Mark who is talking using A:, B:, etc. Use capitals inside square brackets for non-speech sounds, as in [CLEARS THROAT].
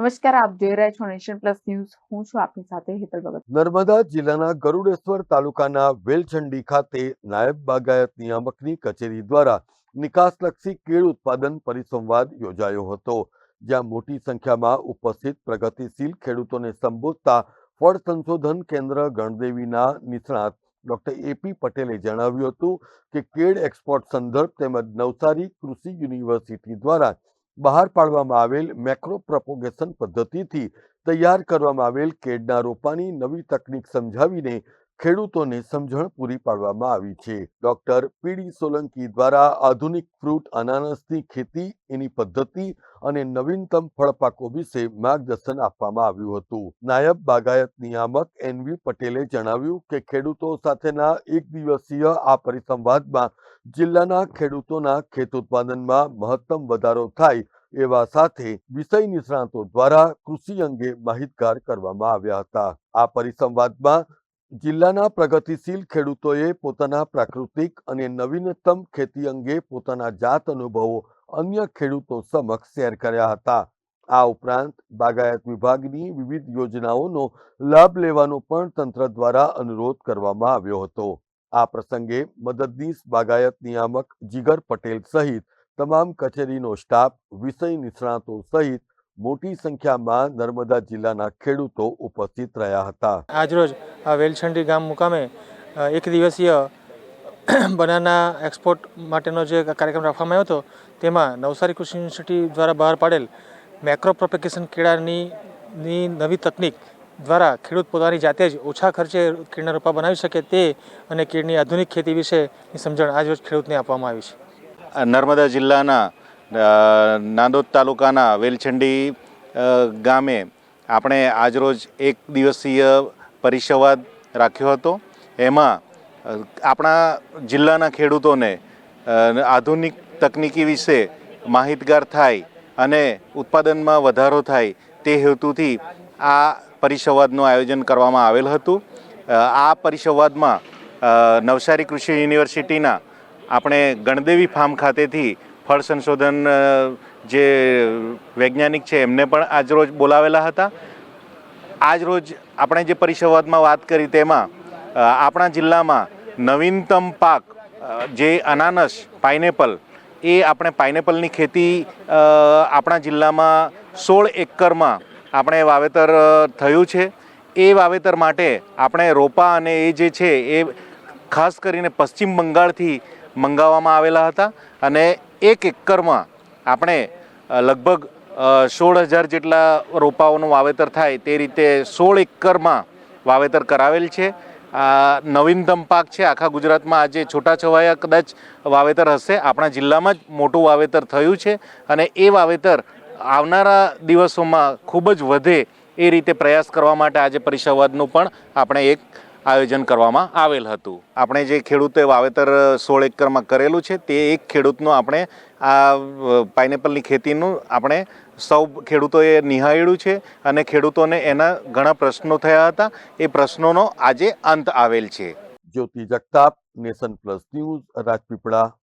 A: નમસ્કાર, આપ જોઈ રહ્યા છો નેશન પ્લસ ન્યૂઝ. હું છું આપની સાથે હેતલ ભગત.
B: નર્મદા જિલ્લાના ગરુડેશ્વર તાલુકાના વેલચંડી ખાતે નાયબ બાગાયત નિયામકની કચેરી દ્વારા નિકાસલક્ષી કેળ ઉત્પાદન પરિસંવાદ યોજાયો હતો, જ્યાં મોટી સંખ્યામાં ઉપસ્થિત પ્રગતિશીલ ખેડૂતોને સંબોધતા ફળ સંશોધન કેન્દ્ર ગણદેવીના નિષ્ણાત ડોક્ટર એપી પટેલે જણાવ્યું હતું કે કેળ એક્સપોર્ટ સંદર્ભ તેમજ નવસારી કૃષિ યુનિવર્સિટી દ્વારા બહાર પાડવામાં આવેલ મેક્રો પ્રપોગેશન પદ્ધતિથી તૈયાર કરવામાં આવેલ કેડના રોપાની નવી તકનીક સમજાવીને ખેડૂતોને સમજણ પૂરી પાડવામાં આવી છે. ડોક્ટર પીડી સોલંકી દ્વારા આધુનિક ફ્રૂટ, અનાનસની ખેતી, એની પદ્ધતિ અને નવીનતમ ફળપાકો વિશે માર્ગદર્શન આપવામાં આવ્યું હતું. નાયબ બાગાયત નિયામક એનવી પટેલે જણાવ્યું કે ખેડૂતો સાથેના એક દિવસીય આ પરિસંવાદમાં જિલ્લાના ખેડૂતોના ખેત ઉત્પાદનમાં મહત્તમ વધારો થાય એવા સાથે વિષય નિષ્ણાતો દ્વારા કૃષિ અંગે માહિતગાર કરવામાં આવ્યા હતા. આ પરિસંવાદમાં જિલ્લાના પ્રગતિશીલ ખેડૂતોએ પોતાના પ્રાકૃતિક અને નવીનતમ ખેતી અંગે પોતાના જાત અનુભવો અન્ય ખેડૂતો સમક્ષ શેર કર્યા હતા. આ ઉપરાંત બાગાયત વિભાગની વિવિધ યોજનાઓનો લાભ લેવાનો પણ તંત્ર દ્વારા અનુરોધ કરવામાં આવ્યો હતો. આ પ્રસંગે મદદનીશ બાગાયત નિયામક જીગર પટેલ સહિત તમામ કચેરીનો સ્ટાફ, વિષય નિષ્ણાતો સહિત મોટી સંખ્યામાં નર્મદા જિલ્લાના ખેડૂતો ઉપસ્થિત રહ્યા હતા.
C: આજરોજ આ વેલછંડી ગામ મુકામે એક દિવસીય [CLEARS THROAT] બનાના એક્સપોર્ટ માટેનો જે કાર્યક્રમ રાખવામાં આવ્યો હતો તેમાં નવસારી કૃષિ યુનિવર્સિટી દ્વારા બહાર પાડેલ મેક્રો પ્રોપેકેશન કેળાની ની નવી તકનિક દ્વારા ખેડૂત પોતાની જાતે જ ઓછા ખર્ચે કેળના રોપા બનાવી શકે તે અને કેળની આધુનિક ખેતી વિશેની સમજણ આજરોજ ખેડૂતને આપવામાં આવી છે.
D: નર્મદા જિલ્લાના નાંદોદ તાલુકાના વેલછંડી ગામે આપણે આજરોજ એક દિવસીય પરિસંવાદ રાખ્યો હતો. એમાં આપણા જિલ્લાના ખેડૂતોને આધુનિક તકનીકી વિશે માહિતગાર થાય અને ઉત્પાદનમાં વધારો થાય તે હેતુથી આ પરિસંવાદનું આયોજન કરવામાં આવેલ હતું. આ પરિસંવાદમાં નવસારી કૃષિ યુનિવર્સિટીના આપણે ગણદેવી ફાર્મ ખાતેથી ફળ સંશોધન જે વૈજ્ઞાનિક છે, એમને પણ આજરોજ બોલાવેલા હતા. આજરોજ આપણે જે પરિસંવાદમાં વાત કરી તેમાં આપણા જિલ્લામાં નવીનતમ પાક જે અનાનસ, પાઇનેપલ, એ આપણે પાઇનેપલની ખેતી આપણા જિલ્લામાં સોળ એકરમાં આપણે વાવેતર થયું છે. એ વાવેતર માટે આપણે રોપા અને એ જે છે, એ ખાસ કરીને પશ્ચિમ બંગાળથી મંગાવવામાં આવેલા હતા. અને એક એકરમાં આપણે લગભગ સોળ હજાર જેટલા રોપાઓનું વાવેતર થાય તે રીતે સોળ એકરમાં વાવેતર કરાવેલ છે. આ નવીનતમ પાક છે. આખા ગુજરાતમાં આજે છૂટાછવાયા કદાચ વાવેતર હશે. આપણા જિલ્લામાં જ મોટું વાવેતર થયું છે અને એ વાવેતર આવનારા દિવસોમાં ખૂબ જ વધે એ રીતે પ્રયાસ કરવા માટે આજે પરિસંવાદનું પણ આપણે એક આયોજન કરવામાં આવેલ હતું. આપણે જે ખેડૂતે વાવેતર સોળ એકરમાં કરેલું છે તે એક ખેડૂતનું આપણે આ પાઇનેપલની ખેતીનું આપણે સૌ ખેડૂતોએ નિહાળ્યું છે અને ખેડૂતોને એના ઘણા પ્રશ્નો થયા હતા. એ પ્રશ્નોનો આજે અંત આવેલ છે.
B: Jyoti Jagtap nation plus news Rajpipla.